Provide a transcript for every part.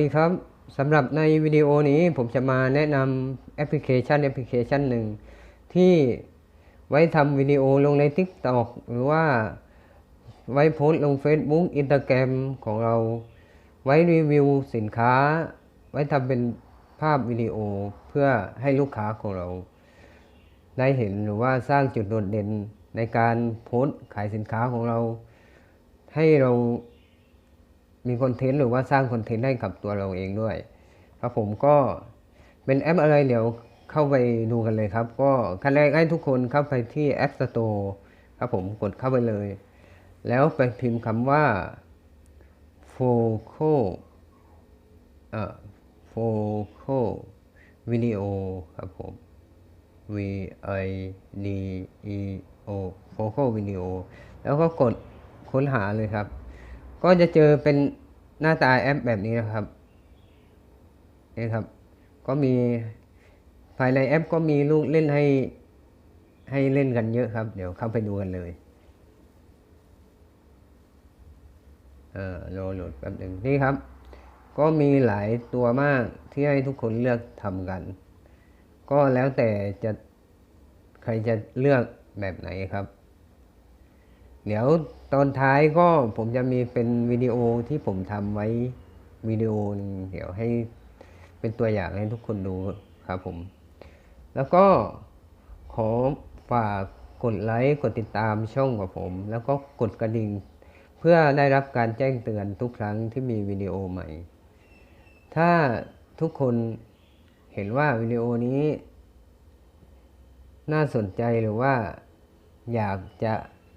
ดีครับสำหรับในวิดีโอนี้ผมจะมาแนะนำแอปพลิเคชันแอปพลิเคชันหนึ่ง ที่ไว้ทำวิดีโอลงใน TikTok หรือว่าไว้โพสลง Facebook Instagram ของเรา ไว้รีวิวสินค้า ไว้ทำเป็นภาพวิดีโอเพื่อให้ลูกค้าของเรา ได้เห็นหรือว่าสร้างจุดโดดเด่นในการโพสขายสินค้าของเรา ให้เรา มีคอนเทนต์หรือว่าสร้างคอนเทนต์ให้กับตัวเราเองด้วย ครับผมก็เป็นแอปอะไรเดี๋ยวเข้าไปดูกันเลยครับ ก็ขั้นแรกให้ทุกคนเข้าไปที่ App Store ครับผมกดเข้าไปเลย แล้วไปพิมพ์คำว่า Foco เอ่อ Foco Video ครับผม V I D E O Foco Video แล้วก็กดค้นหาเลยครับ ก็จะเจอเป็นหน้าตาแอปแบบนี้นะครับนี่ครับ ก็มีภายในแอปก็มีลูกเล่นให้ให้เล่นกันเยอะครับ เดี๋ยวเข้าไปดูกันเลยเออโหลดโหลดแป๊บหนึ่งนี่ครับ ก็มีหลายตัวมากที่ให้ทุกคนเลือกทำกัน ก็แล้วแต่จะใครจะเลือกแบบไหนครับ เดี๋ยวตอนท้ายก็ผมจะมีเป็นวิดีโอที่ผมทำไว้วิดีโอนึงเดี๋ยวให้เป็นตัวอย่างให้ทุกคนดูครับผม แล้วก็ขอฝากกดไลค์กดติดตามช่องของผม แล้วก็กดกระดิ่ง เพื่อได้รับการแจ้งเตือนทุกครั้งที่มีวิดีโอใหม่ ถ้าทุกคนเห็นว่าวิดีโอนี้ น่าสนใจหรือว่าอยากจะ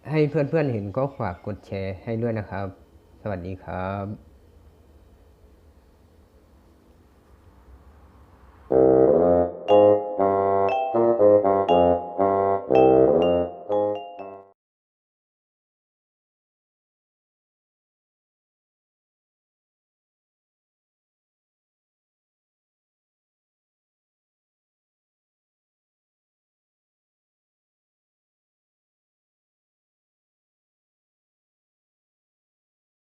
ให้เพื่อนๆเห็นก็ฝากกดแชร์ให้ด้วยนะครับ สวัสดีครับ